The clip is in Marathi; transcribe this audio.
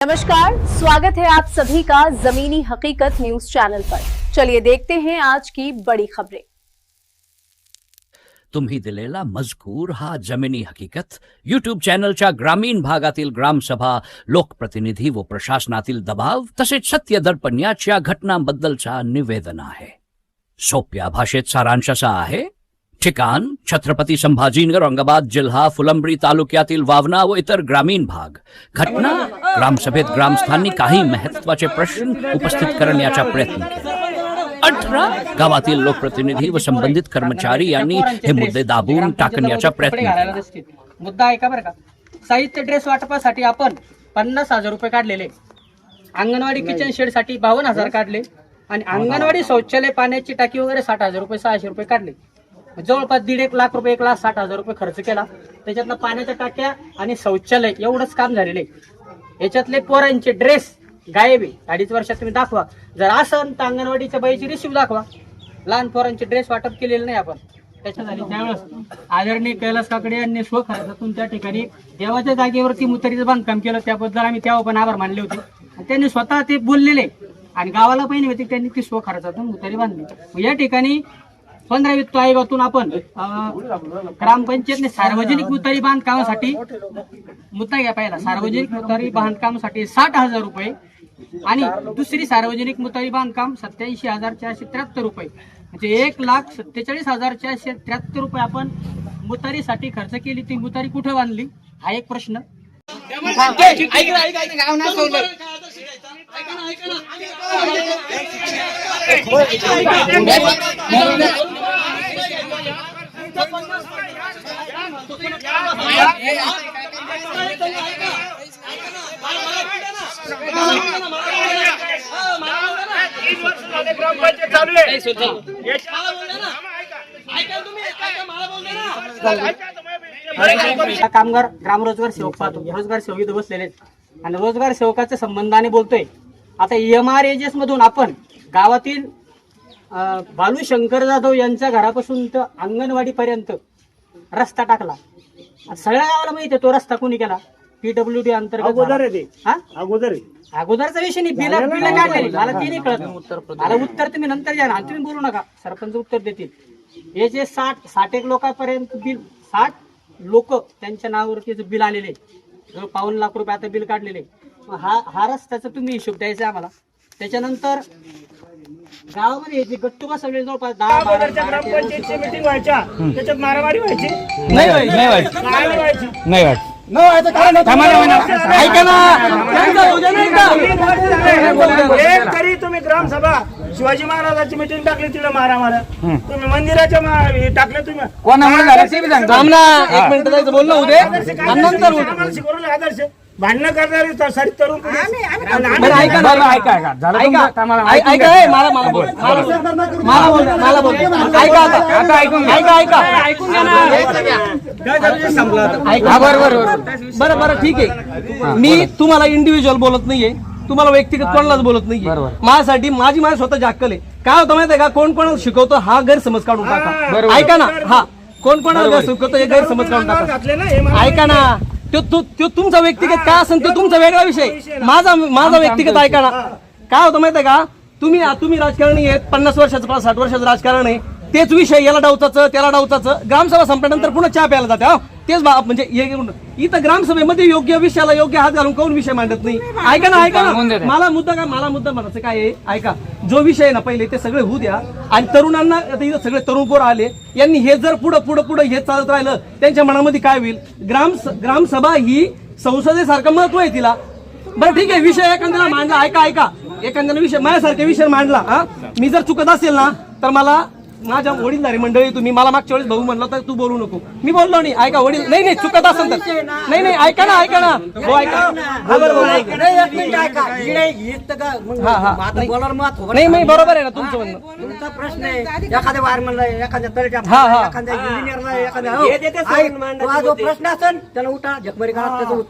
नमस्कार स्वागत है आप सभी का जमीनी हकीकत न्यूज चैनल पर। चलिए देखते हैं आज की बड़ी खबरें। तुम्ही दिलेला मजकूर हा जमिनी हकीकत। यूट्यूब चॅनलच्या ग्रामीण भागातील ग्रामसभा लोकप्रतिनिधी व प्रशासनातील दबाव तसेच सत्य दर्पण याच्या घटनांबद्दलचा निवेदन आहे। सोप्या भाषेत सारांश असा आहे ठिकाण छत्रपती संभाजीनगर औरंगाबाद जिल्हा फुलंब्री तालुक्यातील वावना व इतर ग्रामीण भाग. घटना ग्रामसभेत ग्रामस्थांनी काही महत्त्वाचे प्रश्न उपस्थित करण्याचा प्रयत्न केला. अठरा गावातील लोकप्रतिनिधी व संबंधित कर्मचारी यांनी हे मुद्दे दाबून टाकण्याचा प्रयत्न केला. मुद्दा ऐका बरं का? साहित्य ड्रेस वाटपासाठी आपण पन्नास हजार रुपये काढलेले. अंगणवाडी किचन शेडसाठी बावन्न हजार काढले. आणि अंगणवाडी शौचालय पाण्याची टाकी वगैरे साठ हजार रुपये सहाशे रुपये काढले. जवळपास दीड एक लाख रुपये एक लाख साठ हजार रुपये खर्च केला. त्याच्यातनं पाण्याच्या टाक्या आणि शौचालय एवढंच काम झालेलं आहे. याच्यातले पोरांचे ड्रेस गायब आहे. अडीच वर्षात तुम्ही दाखवा. जर असं तर अंगणवाडीच्या बाईची रिसिव्ह दाखवा. लहान पोरांचे ड्रेस वाटप केलेले नाही आपण. त्याच्या झाली त्यावेळेस आदरणीय कैलास काकडे यांनी स्वखर्चातून त्या ठिकाणी देवाच्या जागेवरती मुतारीचं बांधकाम केलं. त्याबद्दल आम्ही तेव्हा पण आभार मानले होते. आणि त्यांनी स्वतः ते बोललेले. आणि गावाला पहिली होती त्यांनी ती स्वखर्चातून मुतारी बांधली. मग या ठिकाणी पंधरा वित्त आयोगातून आपण ग्रामपंचायतने सार्वजनिक मुतारी बांधकामासाठी मुद्दा घ्या पहिला सार्वजनिक मुतारी बांधकामासाठी साठ हजार रुपये आणि दुसरी सार्वजनिक मुतारी बांधकाम सत्याऐंशी हजार चारशे त्र्याहत्तर रुपये. म्हणजे एक लाख सत्तेचाळीस हजार चारशे त्र्याहत्तर रुपये आपण मुतारीसाठी खर्च केली ती मुतारी कुठे बांधली? हा एक प्रश्न. कामगार ग्रामरोजगार सेवक पाहतो रोजगार सेवक इथं बसलेले आहेत. आणि रोजगार सेवकाच्या संबंधाने बोलतोय आता एम आर एजेस मधून आपण गावातील अं, बालू शंकर जाधव यांच्या घरापासून तर अंगणवाडी पर्यंत रस्ता टाकला. आता सगळ्या गावाला माहिती आहे तो रस्ता कोणी केला? पीडब्ल्यू डी अंतर्गत झाला. हा? अगोदर अगोदरचा विषय नाही बिल बिल काढले मला ते नाही. कळत मला उत्तर तुम्ही नंतर द्या ना. आणि तुम्ही बोलू नका. सरपंच उत्तर देतील. हे जे साठ साठ एक लोकांपर्यंत बिल साठ लोक त्यांच्या नावावरती जे बिल आलेले. जवळ पाऊन लाख रुपये आता बिल काढलेले. मग हा हा रस्त्याचा तुम्ही हिशोब द्यायचा आम्हाला. त्याच्यानंतर गावामध्ये हे जे गट्टू बसवले जवळपास दहा बारा अगोदरच्या बारा, तेरा ग्रामपंचायतची मिटिंग व्हायच्या. त्याच्यात मारामारी व्हायची. नाही व्हाय- नाही व्हाय- काय व्हायची. नाही वाट थांबा ना म्हणा. ऐका ना. त्यांचा उद्या नाही का? एक तरी तुम्ही ग्रामसभा. शिवाजी महाराजांची मिटिंग टाकली तिला मारा मारा तुम्ही मंदिराच्या मा- हे टाकले तुम्ही. कोणामुळे झालं? ते बी सांगतो. थांब ना. एक मिनिट जायचं. बोलणं होऊ दे. आदर्श काय आणि नंतर बोलू. आम्हाला शिकवलं आदर्श. भांडणं करणारी तर सारी तरुण पिढी. आणि बरं, आम्ही- ऐका ना. ऐका ऐका. ऐ- ऐका ए, मला मला बोल मला बोल. मला बोल मला बोल. ऐका आता आता ऐकून घ्या. ऐका ऐका. ऐकून घ्या ना. ऐका. बरं बरं बरं. बरं बरं ठीक आहे. मी तुम्हाला इंडिव्हिज्युअल बोलत नाहीये. तुम्हाला व्यक्तिगत कोणालाच बोलत नाहीये. माझ्यासाठी माझी माझी स्वतःची अक्कल आहे. काय होतं माहिती आहे का? कोण कोणाला शिकवतो हा गैरसमज काढून टाका. ऐका ना. हा. कोण कोणाला शिकवतो हे गैरसमज काढून टाका. घातले ना हे मारा- ऐका ना. तो तो तो तुमचा व्यक्तिगत काय असेल तो तुमचा वेगळा विषय. माझा माझा व्यक्तिगत ऐका ना. काय होतं माहितीये का? तुम्ही तुम्ही राजकारणी आहेत पन्नास वर्षाचं पाच साठ वर्षाचं राजकारण आहे. तेच विषय याला डावचाचं त्याला डावचाचं. ग्रामसभा संपल्यानंतर पुन्हा चहा प्यायला जाते हो. तेच बा- म्हणजे हे घेऊन- इथं ग्रामसभेमध्ये योग्य विषयाला योग्य हात घालून कोण विषय मांडत नाही? ऐका ना ऐका ना. मला मुद्दा काय मला मुद्दा म्हणायचं काय आहे? ऐका. जो विषय आहे ना पहिले ते सगळे होऊ द्या. आणि तरुणांना आता इथं सगळे तरुण पोरं आले. यांनी हे जर पुढं पुढं पुढं हे चालत राहिलं त्यांच्या मनामध्ये काय होईल? ग्राम ग्रामसभा ही संसदेसारखं महत्त्व आहे तिला. बरं ठीक आहे. विषय एखाद्याला मांडला ऐका ऐका. एखाद्याला विषय माझ्यासारखे विषय मांडला हा? मी जर चुकत असेल ना तर मला माझ्या वडीलधारी मंडळी तुम्ही मला मागच्या वेळेस भाऊ म्हणलं तर तू बोलू नको. मी बोललो नाही ऐका वडील. नाही नाही चुकत असेल तर. नाही नाही ऐका ना ऐका ना. हो ऐका. हा. हा, हा. नाही. नाही, नाही बरोबर आहे ना तुमचं म्हणणं. तुमचा प्रश्न आहे. एखाद्या वायरमनला एखाद्या तळच्या हा, हा. एखाद्या इंजिनियरला एखाद्या हो. आहे, तो हा जो प्रश्न असेल त्याला उठा. जगमरी करा त्याचं उत्तर